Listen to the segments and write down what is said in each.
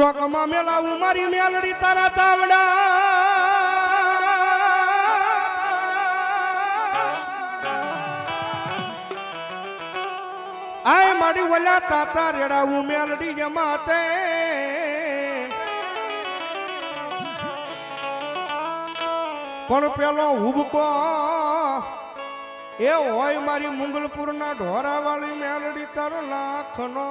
ચોકમાં મેળાવું, મારી મેલડી તારા તાવડા. આય મારી વલા તાતા રેડાવું મેલડી જમાતે પણ પેલો હુબકો, એ હોય મારી મુગલપુરના ઢોરાવાળી મેલડી તારો લાખનો.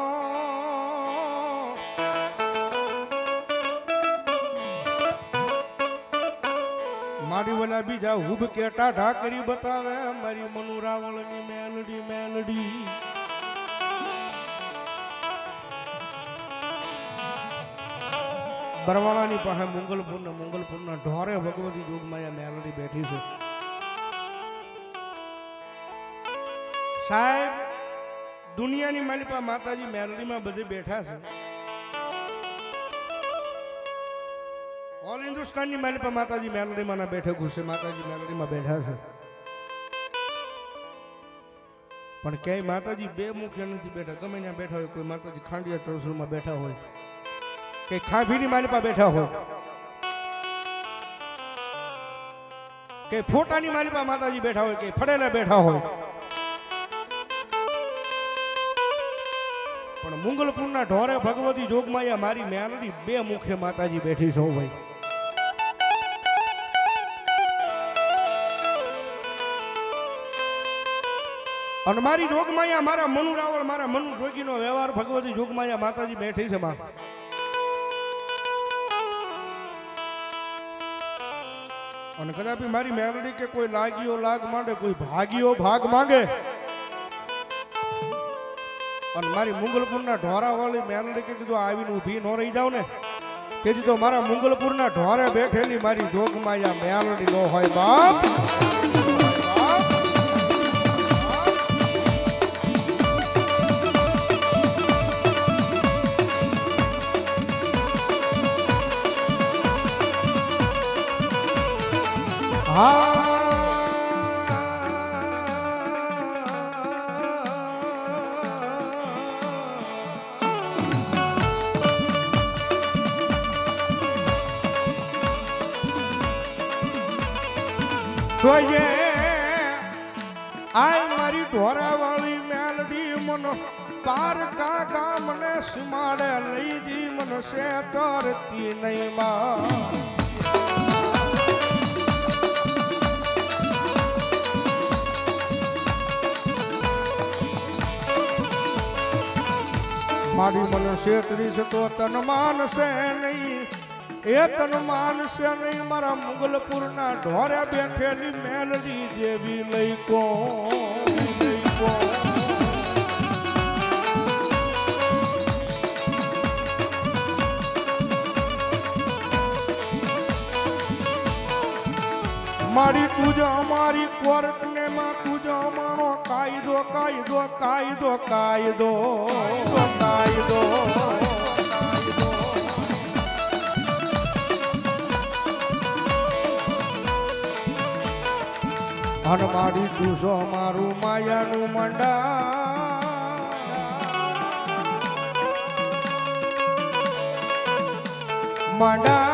મારી વલા બીજા હુબ ટાઢા કરી બતાવે, મારી મનુ રાવળની મેલડી મેલડી. બરવાળાની પાસે મુગલપુર ને મુગલપુરના ઢોરે ભગવતી જોગમાયા મેલડી બેઠી છે. સાહેબ, દુનિયાની માલિપા માતાજી મેલડીમાં બધે બેઠા છે. હિન્દુસ્તાનની માલિપા માતાજી મેલડીમાં બેઠે ઘુસે, માતાજી મેલડીમાં બેઠા છે. પણ ક્યાંય માતાજી બે મુખ્ય નથી બેઠા, ગમે ત્યાં બેઠા હોય, કોઈ માતાજી ખાંડિયા તરસુરમાં બેઠા હોય કે ખાંભીની માલિપા બેઠા હોય. કે ફોટાની માલિપા માતાજી બેઠા હોય કે ફળેલા બેઠા હોય. પણ મુંગલપુરના ઢોરે ભગવતી જોગમાયા મારી મેલડી બે મુખ્ય માતાજી બેઠી છો ભાઈ. અને મારી જોગમાયા, મારા મનુ રાવળ, મારા મનુ જોગીનો વ્યવહાર ભગવતી જોગમાયા માતાજી બેઠી છે માં અને કદાચ મારી મેલડી કે કોઈ લાગ્યો લાગ માંડે, કોઈ ભાગ્યો ભાગ માંગે. અને મારી મુગલપુરના ઢોરાવાળી મેલડી કે કીધું, આવીને ઊભી ન રહી જાવ ને. તેથી તો મારા મુગલપુરના ઢોરે બેઠેલી મારી જોગમાયા મેલડી નો હોય બાપ. જોઈએ આય મારી ઢોરાવાળી મેલડી મન પાર કા ગામ સીમાડે લઈ જી મન સે તરતી નહીં માં. મારી મને શેતરી છે તો તન માનશે નહીં. એ તન માનશે નહીં, મારા મુગલપુરના ઢોરે બેઠેલી મેલડી દેવી લઈ કો મારી તુજ અમારી કોર્ટ ને માં તુજ અમારો કાયદો કાયદો કાયદો કાયદો. અને મારી તુજો મારું માયાનું મંડા મંડાણ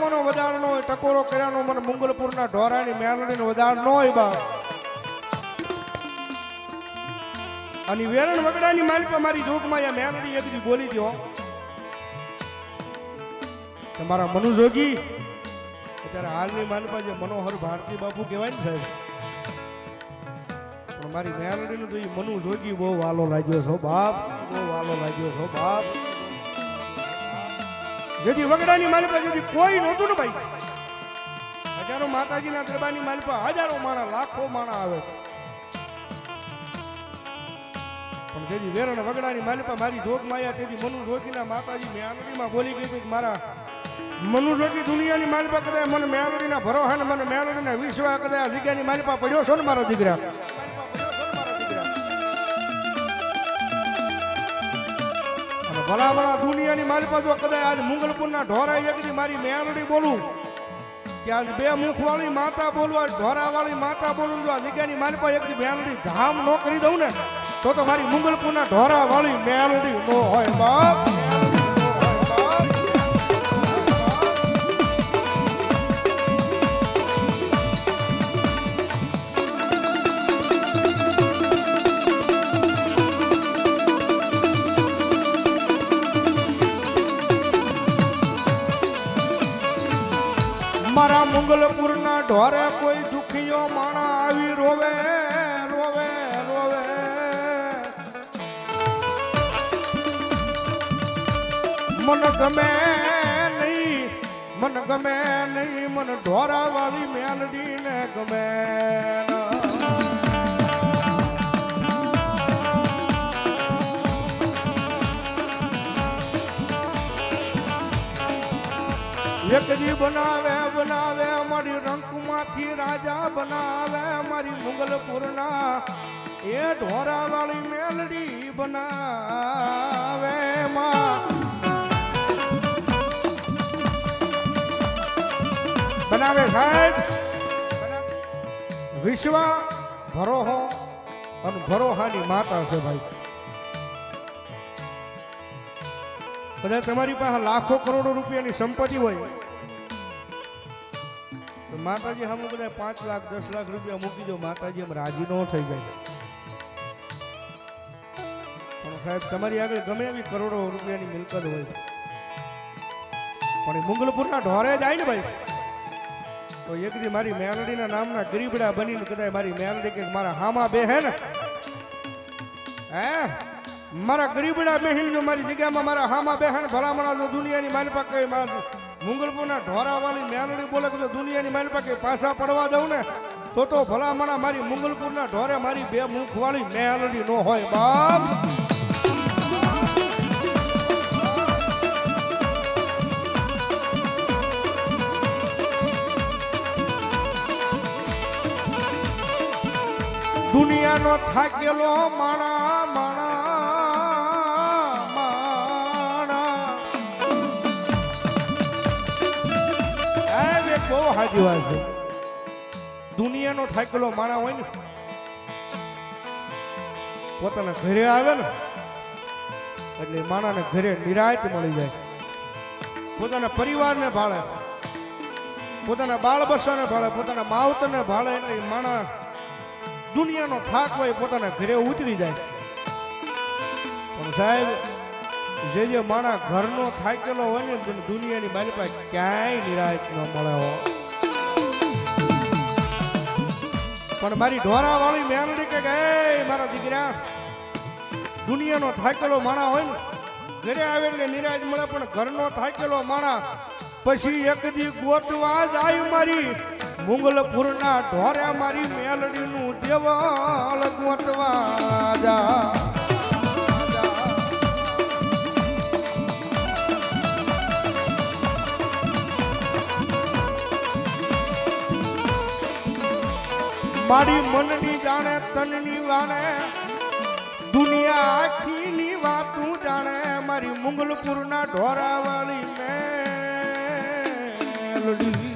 પાસે હાલ કેવાનો વધાર હોય, ટકોરો કર્યાનો મને મુંગલપુરના ઢોરાની મેલડીનો વધાર ન હોય બા અને વેરણ વગડાની પાસે મારી જોગમાં આ મેલડી દી બોલી દો તમારા મનુ જોગી અત્યારે હાલની મારી જે મનોહર ભારતી બાપુ કહેવાય ને સાહેબ મારી મેલડીનું તો એ મનુ જોગી બહુ વાલો લાગ્યો છો બાપ, બહુ વાલો લાગ્યો છો બાપ. જેથી વગડાની માલપા જેથી કોઈ નહોતું ને ભાઈ. હજારો માતાજીના દરબારની માલપા હજારો માણા, લાખો માણા આવે. પણ જેથી વેરણ વગડાની માલપા મારી જોગ માયા, તેથી મનુ જોગીના માતાજી મેલડીમાં બોલી ગઈ હતી મારા મનુ દુનિયાની માલપા કદાચ મને મેલડીના ભરોહાને, મને મેલડીના વિશ્વા કદાચ જગ્યાની માલપા પડ્યો છો ને મારા દીકરા? ભલા ભલા દુનિયાની મારી પાસે કદાચ આજ મુગલપુરના ઢોરા એકની મારી મેલડી બોલું. કે આજ બે મુખવાળી માતા બોલવા, ઢોરાવાળી માતા બોલું જો આ જગ્યાની મારી પાસે એકથી મેલડી ધામ ન કરી દઉં ને, તો તો મારી મુગલપુરના ઢોરાવાળી મેલડી ન હોય બાપ. ગમે નહીં, મન ગમે નહીં, મન ઢોરા વાળી મેલડી ને ગમે. એકજી બનાવે બનાવે, અમારી રંકમાંથી રાજા બનાવે મારી મુગલપુરના એ ઢોરાવાળી મેલડી બનાવે માં બનાવે સાહેબ? વિશ્વ ભરોહો અને ભરોહાની માતા છે ભાઈ. કદાચ તમારી પાસે લાખો કરોડો રૂપિયાની સંપત્તિ હોય. તો માતાજી સામે બધા પાંચ લાખ, દસ લાખ રૂપિયા મૂકી દો, માતાજી એમ રાજી ન થઈ જાય. પણ સાહેબ, તમારી આગળ ગમે એવી કરોડો રૂપિયાની મિલકત હોય. પણ મુગલપુરના ઢોરે જાય ને ભાઈ. તો એક દી મારી મેલડીના નામના ગરીબડા બનીને કદાચ મારી મેલડી કે મારા હામાં બે હે ને? હે? મારા ગરીબડા બેહીન જો મારી જગ્યામાં મારા હામાં ને? ભલામણા જો દુનિયાની કઈ માર મુંગલપુરના ઢોરાવાળી મેલડી બોલે કે જો દુનિયાની મારી પાસે પાછા પડવા દઉં ને, તો તો ભલામણા મારી મુંગલપુરના ઢોરે મારી બે મુખવાળી મેલડી નો હોય બાપ. દુનિયાનો થાકેલો માણા માણા માણા. બહુ સાચી વાત છે. દુનિયાનો થાકેલો માણા હોય ને, પોતાના ઘરે આવે ને, એટલે માણાને ઘરે નિરાયત મળી જાય. પોતાના પરિવારને ભાળે, પોતાના બાળ બચ્ચાને ભાળે, પોતાના માવતરને ભાળે, એટલે માણા દુનિયાનો થાક હોય પોતાના ઘરે ઉતરી જાય. પણ સાહેબ, જે જે માણા ઘરનો થાકેલો હોય ને તેને દુનિયાની મારી પાસે ક્યાંય નિરાશ ન મળે પણ મારી ઢોરા વાળી મેલડી કે ગઈ મારા દીકરા, દુનિયાનો થાકેલો માણા હોય ને, ઘરે આવે એટલે નિરાશ મળે, પણ ઘરનો થાકેલો માણા પછી એક દી ગોતવા જાય મારી. મુંગલપુરના ઢોરે મારી મેલડીનું દેવાળ ગોતવા જા મારી મનની જાણે, તનની વાણે, દુનિયા આખીની વાતું જાણે. મારી મુંગલપુરના ઢોરાવાળી મેલડી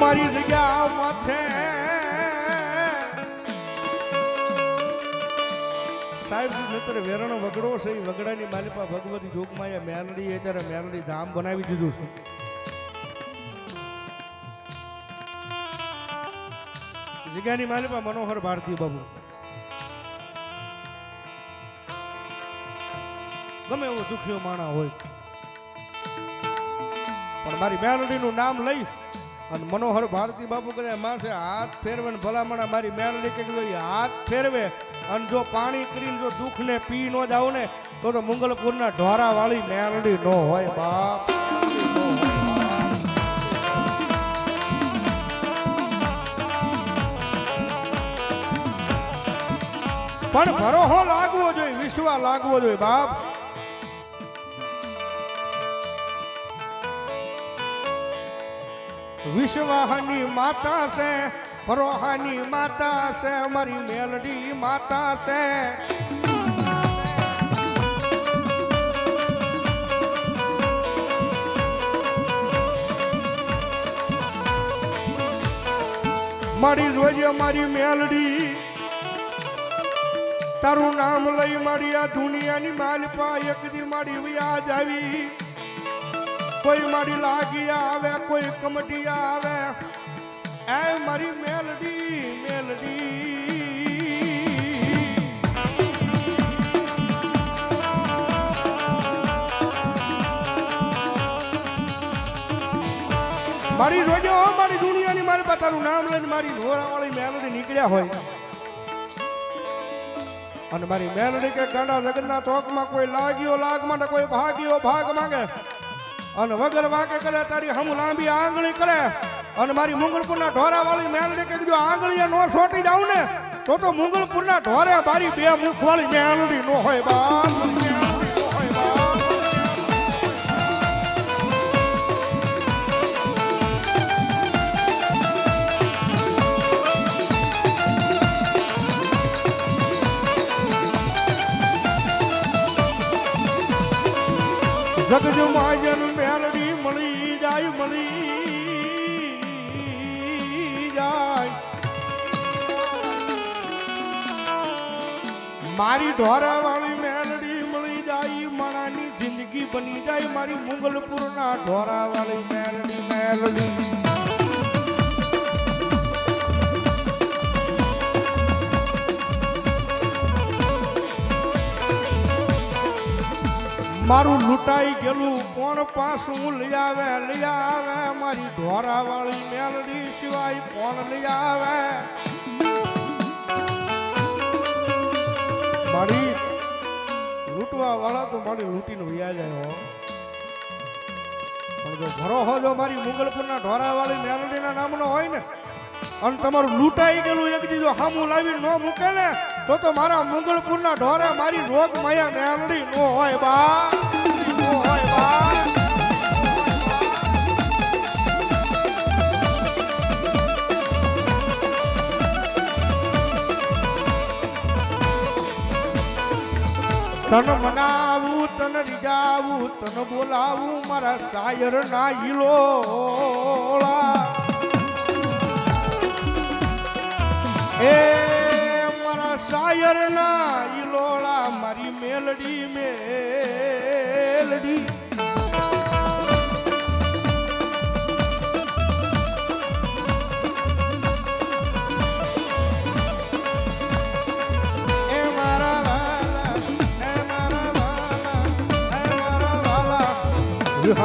મારી જગ્યા માથે સાહેબ મિત્ર વેરણ વગડો છે એ વગડાની માલિપા ભગવતી મેલડી એ ત્યારે મેલડી ધામ બનાવી દીધું છે જગ્યાની માલિપા મનોહર ભારતી બાબુ ગમે એવો દુખ્યો માણા હોય પણ મારી મેલડીનું નામ લઈ અને મનોહર ભારતી બાપુ કરે માથે હાથ ફેરવે ને ભલામણા મારી મેલડી કે હાથ ફેરવે અને જો પાણી કરીને જો દુઃખને પી ન જાવ ને, તો તો મંગલપુરના ઢોરા વાળી મેલડી નો હોય બાપ નો. પણ ભરોહો લાગવો જોઈએ વિશ્વા લાગવો જોઈએ બાપ વિશ્વાહની માતા છે ભરોહાની માતા છે મારી મેલડી માતા છે. મારી જોઈએ મારી મેલડી, તારું નામ લઈ મારી આ દુનિયાની માલપા એક દી મારી વ્યાજ આવી. કોઈ મારી લાગી આવે, કોઈ કમટિયા આવે. એ મારી મેલડી મેલડી. મારી જોજો મારી દુનિયાની મારી પાસે તારું નામ લઈને મારી નોરાવાળી મેલડી નીકળ્યા હોય. અને મારી મેલડી કે ગાંડા જગતના ચોકમાં કોઈ લાગ્યો, લાગ માટે કોઈ ભાગ્યો, ભાગ માંગે. અને વગર વાકે કરે તારી હમ લાંબી આંગળી કરે. અને મારી મુંગલપુરના ઢોરા વાળી મેલડી કે જો આંગળીએ નો સોટી જાવ ને, તો તો મુંગલપુરના ઢોરે મારી બે મુખ વાળી મેલડી નો હોય બાપ. મારી ઢોરા વાળી મેલડી મળી જાય માણાની જિંદગી બની જાય, મારી મુગલપુરના ઢોરા વાળી મેલડી મેલડી. મારું લૂંટાઈ ગયેલું કોણ પાછું લઈ આવે લઈ આવે, મારી ઢોરા વાળી મેલડી સિવાય કોણ લઈ આવે? તો મારી લૂંટીને વ્યા જાય હો. પણ જો ભરોહો જો મારી મુગલપુરના ઢોરા વાળી મેલડીના નામનો હોય ને, અને તમારું લૂંટાઈ ગયેલું એક દી જો હામું લાવી ન મૂકે ને, તો તો મારા મુગલપુરના ઢોરે મારી રોગ માયા મેલડી નો હોય નો હોય બા. તન તન રીજાવું તન બોલાવું મારા સાયર ના ઈલોળા એ મારા સાયર ના ઈલોળા મારી મેલડી મેલડી.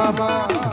એ